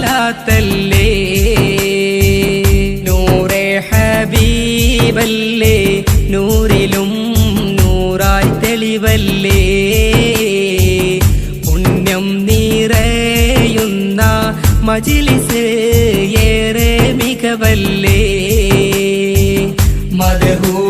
സ്വാലാത്തല്ലേ നൂറെ ഹബീബല്ലേ? നൂറിലും നൂറായി തെളിവല്ലേ? പുണ്യം നീറയുന്ന മജിലിസ് ഏറെ മികവല്ലേ? മതഹൂകൾ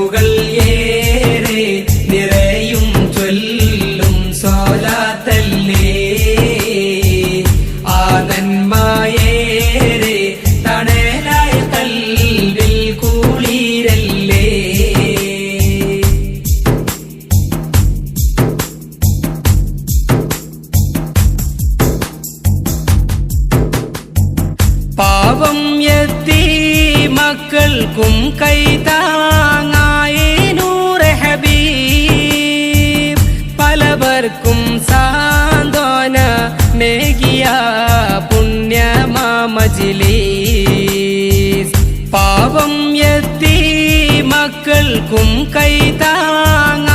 പാവം എത്തി മക്കൾക്കും കൈതാങ്ങായി നൂറ് ഹബീബ്. പലവർക്കും സാന്ത്വന മേകിയ പുണ്യമാമജിലീസ്. പാവം എത്തി മക്കൾക്കും കൈതാങ്ങായി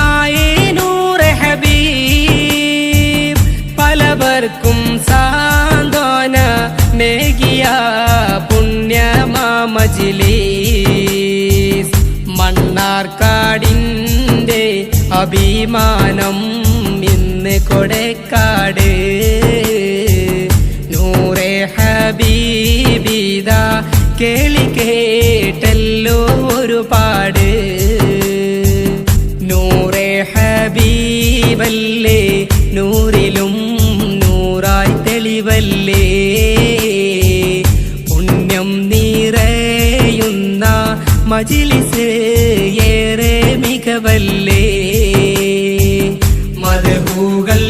മണ്ണാർക്കാടിന്റെ അഭിമാനം ഇന്ന് കൊടക്കാട്. നൂറെ ഹബീബിത കേളി കേട്ടല്ലോ ഒരുപാട്. നൂറെ ഹബീബല്ലേ നൂറിലും നൂറായി തെളിവല്ലേ. മജിലിസ് ഏറെ മികവല്ലേ? മതഹൂകൾ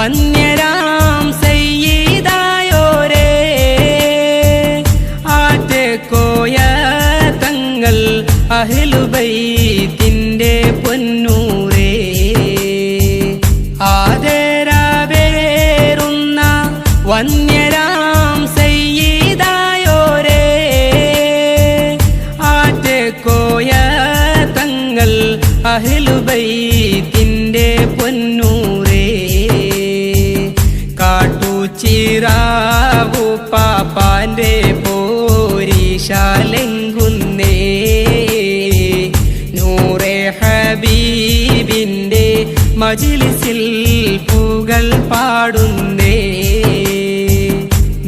വന്യരാം സയ്യിദായോരേ. ആറ്റക്കോയ തങ്ങൾ അഹിലുബൈത്തിന്റെ പൊന്നൂരേ. ആദരവേറുന്ന വന്യരാം സയ്യിദായോരേ. ആറ്റക്കോയ തങ്ങൾ അഹ്ലുബൈത്തിന്റെ പാപ്പാന്റെ പോരീശാലെങ്കുന്നേ നൂറെ ഹബീബിന്റെ മജിലിസിൽ പൂകൾ പാടുന്നേ.